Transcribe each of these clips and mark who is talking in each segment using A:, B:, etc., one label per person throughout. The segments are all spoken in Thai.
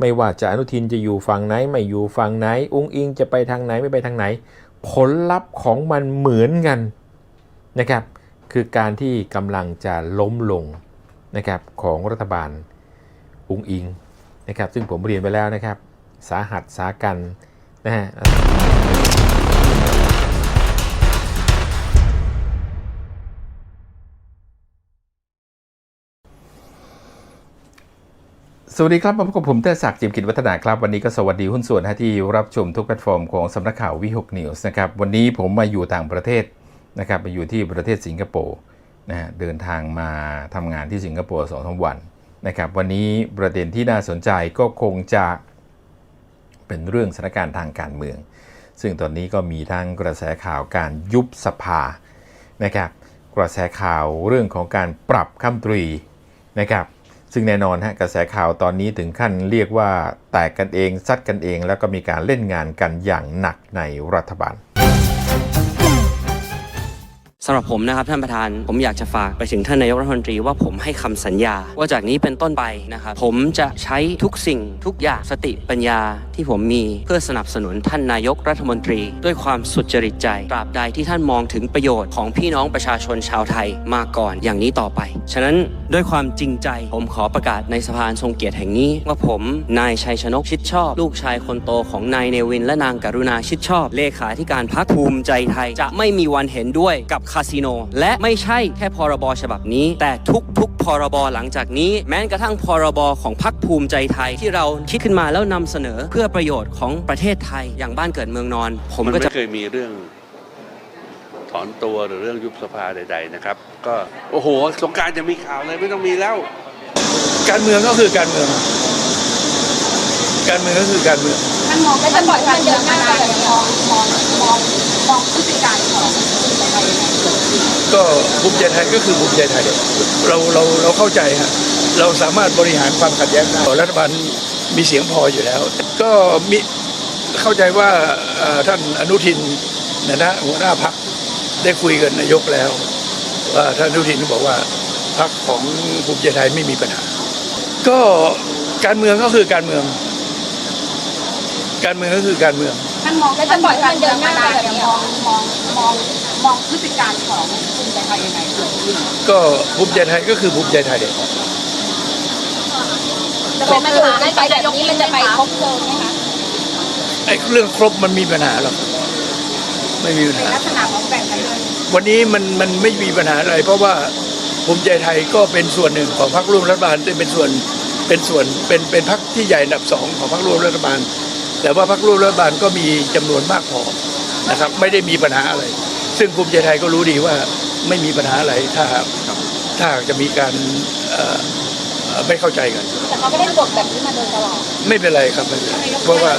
A: ไม่ว่าจะอนุทินจะอยู่ฝั่งไหน ไม่อยู่ฝั่งไหน อุ้งอิงจะไปทางไหนไม่ไปทางไหน ผลลัพธ์ของมันเหมือนกันนะครับ คือการที่กำลังจะล้มลงนะครับของรัฐบาลอุ้งอิงนะครับ ซึ่งผมเรียนไปแล้วนะครับ สาหัสสากันนะฮะ สวัสดีครับมาพบกับผมเทศศักดิ์จิมกิจวัฒนาครับ วันนี้ก็สวัสดีหุ้นส่วนนะที่รับชมทุกแพลตฟอร์มของสำนักข่าววิหกนิวส์นะครับ วันนี้ผมมาอยู่ต่างประเทศนะครับมาอยู่ที่ประเทศสิงคโปร์นะฮะเดินทางมาทำงานที่สิงคโปร์สองสาวันนะครับ วันนี้ประเด็นที่น่าสนใจก็คงจะเป็นเรื่องสถานการณ์ทางการเมือง ซึ่งตอนนี้ก็มีทั้งกระแสข่าวการยุบสภานะครับ กระแสข่าวเรื่องของการปรับคำตรีนะครับ ซึ่งแน่นอนฮะกระแสข่าวตอนนี้ถึงขั้นเรียกว่าแตกกันเองซัดกันเอง แล้วก็มีการเล่นงานกันอย่างหนักในรัฐบาล
B: สำหรับผมนะครับท่านประธานผมอยากจะฝากไปถึงท่านนายกรัฐมนตรีว่าผมให้คำสัญญา ว่าจากนี้เป็นต้นไปนะครับผมจะใช้ทุกสิ่งทุกอย่างสติปัญญาที่ผมมีเพื่อสนับสนุนท่านนายกรัฐมนตรี ด้วยความสุจริตใจตราบใดที่ท่านมองถึงประโยชน์ของพี่น้องประชาชนชาวไทยมาก่อนอย่างนี้ต่อไป ฉะนั้นด้วยความจริงใจ ผมขอประกาศในสภานทรงเกียรติแห่งนี้ ว่าผมนายชัยชนกชิดชอบ ลูกชายคนโตของนายเนวิน และนางกรุณาชิดชอบเลขาธิการพรรคภูมิใจไทย จะไม่มีวันเห็นด้วยกับคาสิโน และไม่ใช่แค่พรบฉบับนี้ แต่ทุกๆพรบหลังจากนี้ แม้กระทั่งพรบของพรรคภูมิใจไทยที่เราคิดขึ้นมาแล้วนำเสนอเพื่อประโยชน์ของประเทศไทยอย่างบ้านเกิดเมืองนอน ผม
C: มัน
B: ก็จะ
C: ไม่เคยมีเรื่องถอนตัวหรือเรื่องยุบสภาใด ๆ นะครับ ก็โอ้โห สงกรารจะมีข่าวเลยไม่ต้องมีแล้ว
D: การเมืองก็คือการเมือง การเมืองก็คือการเมือง
E: ท่านมองไม่จะปล่อยการเดินหน้าแบบมองมองมองมองพฤติการของคุณไปยังไง
D: ก็ภูมิใจไทยก็คือภูมิใจไทยเราเราเราเข้าใจฮะเราสามารถบริหารความขัดแย้งได้รัฐบาลมีเสียงพออยู่แล้ว ก็มีเข้าใจว่าท่านอนุทินนยนะหัวหน้าพักได้คุยกับนายกแล้วว่าท่านอนุทินบอกว่าพักของภูมิใจไทยไม่มีปัญหา ก็การเมืองก็คือการเมือง การเมืองก็คือการเมือง
E: ท่านมองไม่จะปล่อยการเดินหน้าแบบนี้มองมองมองมองพฤติการของคุณไปยังไง
D: ก็ภูมิใจไทยก็คือภูมิใจไทย
E: จะเป็นปัญหาให้ไปแบบนี้มันจะไปครบเจอไหมคะ
D: ไอ้เรื่องครบมันมีปัญหาหรอกไม่มีปัญ
E: เป็น
D: หา
E: ลักษณะของแบ่งกันเลย
D: วันนี้มันมันไม่มีปัญหาอะไร เพราะว่าภูมิใจไทยก็เป็นส่วนหนึ่งของพรรคร่วมรัฐบาลเป็นส่วนเป็นส่วนเป็นเป็นพรรคที่ใหญ่อันดับสองของพรรคร่วมรัฐบาล แต่ว่าพรรคร่วมรัฐบาลก็มีจำนวนมากพอนะครับ ไม่ได้มีปัญหาอะไร ซึ่งภูมิใจไทยก็รู้ดีว่าไม่มีปัญหาอะไรถ้าหากถ้าหากจะมีการเอ่อเอ่อไม่เข้าใจกัน
E: แต่เขาไม่ได้กดแบบนี้มาโดยตลอด
D: ไม่เป็นไรครับไม่เป็นไรเพราะว่า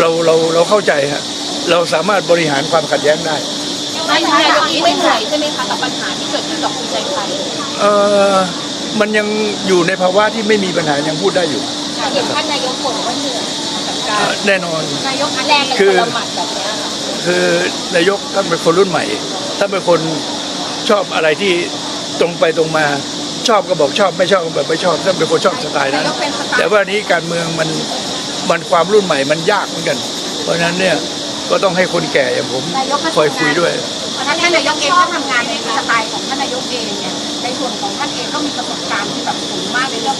D: เราเราเราเข้าใจฮะเราสามารถบริหารความขัดแย้งได้
E: นายนายกไม่เหนื่อยใช่ไหมคะกับปัญหาที่เกิดขึ้นกับภูมิใจไทย
D: เอ่อมันยังอยู่ในภาวะที่ไม่มีปัญหายังพูดได้อยู่
E: เห็นท่านนายกบ่นว่าเหนื่อยกับกา
D: เอ่
E: ร
D: อ แน่นอน
E: นายกแรงเป็นคนละหมัดแบบนี้ค่ะ
D: คือนายกท่านเป็นคนรุ่นใหม่ท่านเป็นคนชอบอะไรที่ตรงไปตรงมา ชอบก็บอกชอบไม่ชอบก็แบบไม่ชอบท่านเป็นคนชอบสไตล์นั้น
E: นายกเป็นสไตล์
D: แต่ว่านี้การเมืองมันมันความรุ่นใหม่มันยากเหมือนกัน เพราะฉะนั้นเนี่ยก็ต้องให้คนแก่อย่างผม
E: นายกก็
D: คอยคุยด้วย
E: ท่านนายกเองก็ทำงานในสไตล์ของท่านนายกเองเนี่ยในส่วนของท่านเองก็มีประสบการณ์ที่แบบสูงมากในเรื่อง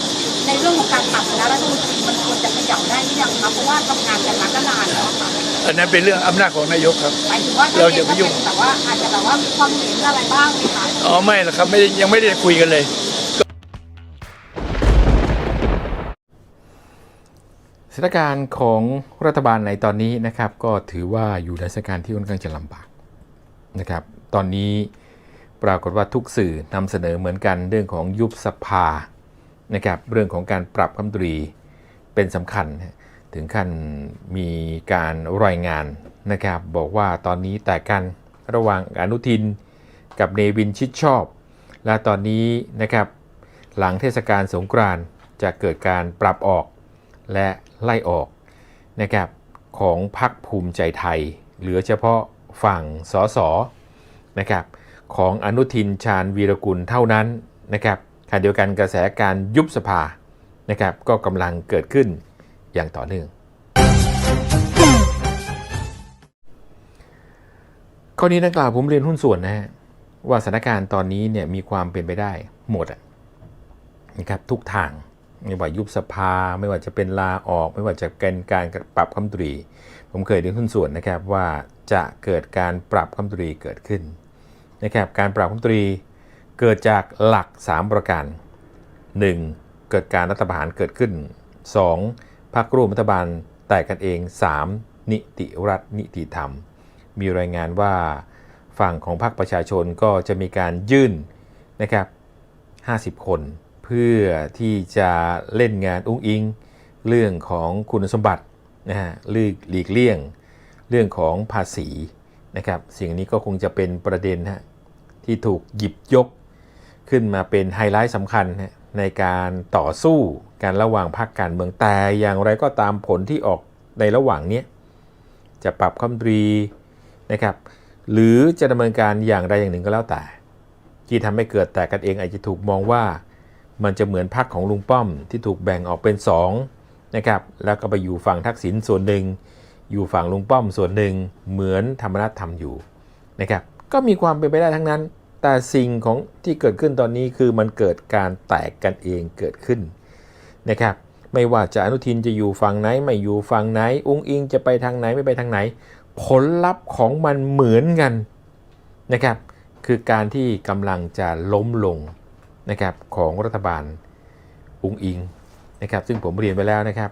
E: ในเรื่องของการปรับคณะรัฐมนตรีมันควรจะขยับได้หรือยังคะเพราะว่าทำงานกันมาก็นานแล้วค่ะ
D: อันนั้นเป็นเรื่องอำนาจของนายกครับ
E: หมายถึงว่าท่าน
D: เรา
E: เอ
D: องย่าไป
E: ก็
D: ยุ่
E: เป็
D: ง
E: นแบบว่าอาจจะแบบว่ามีความเห็นอะไรบ้างไหมคะ
D: อ๋อไม่หรอกครับไม่ได้ยังไม่ได้คุยกันเลย
A: สถานการณ์ของรัฐบาลในตอนนี้นะครับ ก็ถือว่าอยู่ในสถานการณ์ที่ค่อนข้างจะลำบาก นะครับ ตอนนี้ปรากฏว่าทุกสื่อนำเสนอเหมือนกันเรื่องของยุบสภานะครับเรื่องของการปรับคำตรีเป็นสำคัญ ถึงขั้นมีการรายงานนะครับบอกว่าตอนนี้แต่กันระหว่างอนุทินกับเนวินชิดชอบ และตอนนี้นะครับหลังเทศกาลสงกรานต์จะเกิดการปรับออกและไล่ออกนะครับของพรรคภูมิใจไทย เหลือเฉพาะ ฝั่งสสนะครับของอนุทินชาญวีรกุลเท่านั้นนะครับขณะเดียวกันกระแสการยุบสภานะครับก็กำลังเกิดขึ้นอย่างต่อเนื่องข้อนี้นักกล่าวผมเรียนหุ้นส่วนนะฮะว่าสถานการณ์ตอนนี้เนี่ยมีความเป็นไปได้หมดนะครับทุกทาง ไม่ว่ายุบสภา ไม่ว่าจะเป็นลาออก ไม่ว่าจะเป็นการปรับคำตรี ผมเคยเรียนหุ้นส่วนนะครับว่าจะเกิดการปรับคำตรีเกิดขึ้นนะครับการปรับคำตรีเกิดจากหลัก 3 ประการ 1. เกิดการรัฐประหารเกิดขึ้น 2. พรรคร่วมรัฐบาลแตกกันเอง 3. นิติรัฐนิติธรรม มีรายงานว่าฝั่งของพรรคประชาชนก็จะมีการยื่นนะครับ50 คน เพื่อที่จะเล่นงานอุ้งอิง เรื่องของคุณสมบัตินะฮะหลีกหลีกเลี่ยง เรื่องของภาษีนะครับสิ่งนี้ก็คงจะเป็นประเด็นฮะที่ถูกหยิบยกขึ้นมาเป็นไฮไลท์สำคัญในการต่อสู้การระหว่างพรรคการเมืองแต่อย่างไรก็ตามผลที่ออกในระหว่างนี้จะปรับคำตรีนะครับหรือจะดำเนินการอย่างใดอย่างหนึ่งก็แล้วแต่ ที่ทำให้เกิดแต่กันเองอาจจะถูกมองว่า มันจะเหมือนพรรคของลุงป้อมที่ถูกแบ่งออกเป็น2นะครับแล้วก็ไปอยู่ฝั่งทักษิณส่วนหนึ่ง อยู่ฝั่งลุงป้อมส่วนหนึ่งเหมือนธรรมนัฐทำอยู่นะครับก็มีความเป็นไปได้ทั้งนั้น แต่สิ่งของที่เกิดขึ้นตอนนี้คือมันเกิดการแตกกันเองเกิดขึ้นนะครับไม่ว่าจะอนุทินจะอยู่ฝั่งไหนไม่อยู่ฝั่งไหน อุ้งอิงจะไปทางไหนไม่ไปทางไหน ผลลัพธ์ของมันเหมือนกันนะครับคือการที่กำลังจะล้มลง นะครับของรัฐบาลอุงอิงนะครับซึ่งผมเรียนไปแล้วนะครับ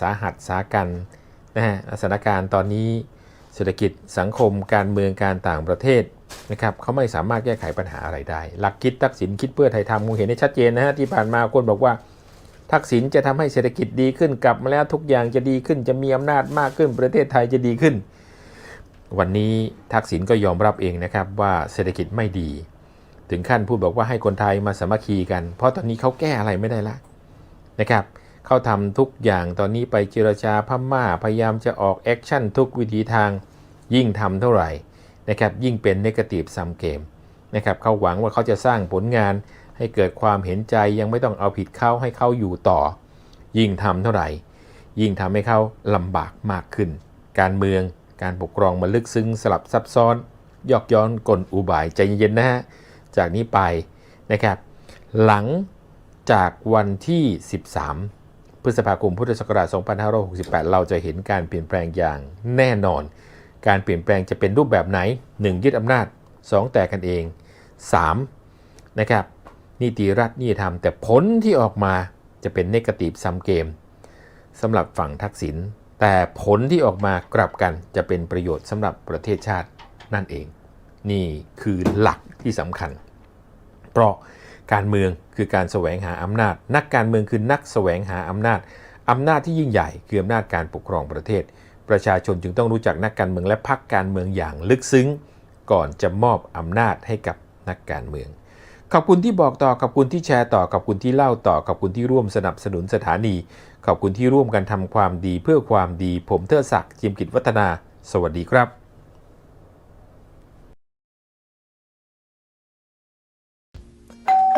A: สาหัสสากันนะฮะสถานการณ์ตอนนี้เศรษฐกิจสังคมการเมืองการต่างประเทศนะครับเขาไม่สามารถแก้ไขปัญหาอะไรได้ หลักคิดทักษิณคิดเพื่อไทยทำคงเห็นได้ชัดเจนนะฮะที่ผ่านมาคนบอกว่า ทักษิณจะทำให้เศรษฐกิจดีขึ้นกลับมาแล้วทุกอย่างจะดีขึ้นจะมีอำนาจมากขึ้นประเทศไทยจะดีขึ้น วันนี้ทักษิณก็ยอมรับเองนะครับว่าเศรษฐกิจไม่ดี ถึงขั้นพูดบอกว่าให้คนไทยมาสามัคคีกัน เพราะตอนนี้เขาแก้อะไรไม่ได้ละนะครับเขาทำทุกอย่างตอนนี้ไปเจรจาพม่าพยายามจะออกแอคชั่นทุกวิธีทางยิ่งทำเท่าไหร่นะครับยิ่งเป็นเนกาทีฟซัมเกมนะครับเขาหวังว่าเขาจะสร้างผลงานให้เกิดความเห็นใจยังไม่ต้องเอาผิดเขาให้เขาอยู่ต่อ ยิ่งทำเท่าไหร่ ยิ่งทำให้เขาลำบากมากขึ้น การเมืองการปกครองมันลึกซึ้งสลับซับซ้อน ยอกย้อนกลอุบายใจเย็นๆนะฮะ จากนี้ไปนะครับ หลังจากวันที่ 13 พฤษภาคมพุทธศักราช 2568 เราจะเห็นการเปลี่ยนแปลงอย่างแน่นอน การเปลี่ยนแปลงจะเป็นรูปแบบไหน 1. ยึดอำนาจ 2. แตกกันเอง 3. นะครับนิติรัฐนิติธรรมแต่ผลที่ออกมาจะเป็นเนกาทีฟซัมเกมสำหรับฝั่งทักษิณแต่ผลที่ออกมากลับกันจะเป็นประโยชน์สำหรับประเทศชาตินั่นเอง นี่คือหลักที่สำคัญ เพราะการเมืองคือการแสวงหาอำนาจ นักการเมืองคือนักแสวงหาอำนาจอำนาจที่ยิ่งใหญ่คืออำนาจการปกครองประเทศ ประชาชนจึงต้องรู้จักนักการเมืองและพรรคการเมืองอย่างลึกซึ้ง ก่อนจะมอบอำนาจให้กับนักการเมือง ขอบคุณที่บอกต่อ ขอบคุณที่แชร์ต่อ ขอบคุณที่เล่าต่อ ขอบคุณที่ร่วมสนับสนุนสถานี ขอบคุณที่ร่วมกันทำความดีเพื่อความดี ผมเทิดศักดิ์จิมกิจวัฒนา สวัสดีครับ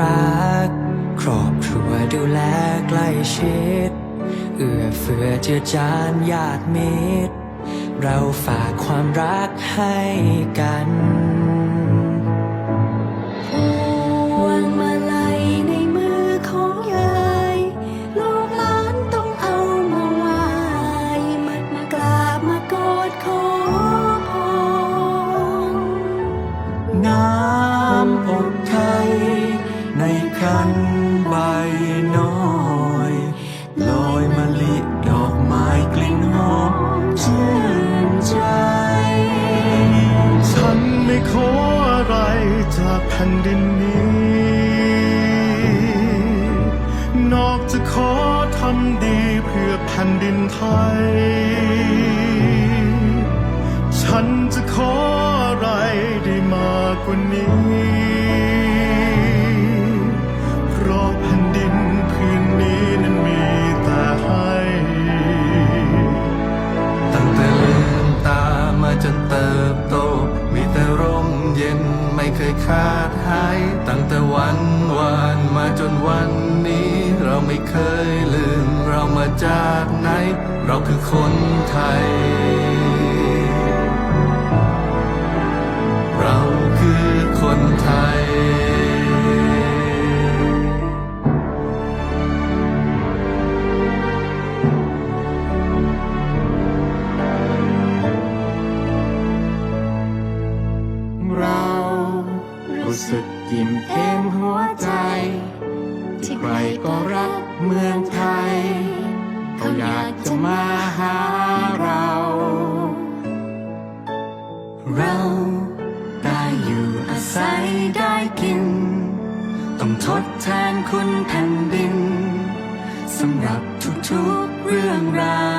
F: รัก คร
G: อบครัวดูแลใกล้ชิด เอื้อเฟื้อเจือจานญาติมิตร เราฝากความรักให้กัน
F: วางมาลัยในมือของยายลูกหลานต้องเอามาไหว้มามากราบมากอดขอพร
H: น้ำอกไทย ในคันใบน้อยลอยมะลิดอกไม้กลิ่นหอมชื่นใจ ฉันไม่ขออะไรจากแผ่นดินนี้นอกจากขอทำดีเพื่อแผ่นดินไทย ฉันจะขออะไรได้มากกว่านี้ ไม่เคยขาดหาย ตั้งแต่วันวานมาจนวันนี้ เราไม่เคยลืม เรามาจากไหน เราคือคนไทย คุณแผ่นดินสำหรับทุกๆเรื่องราว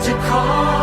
H: to call.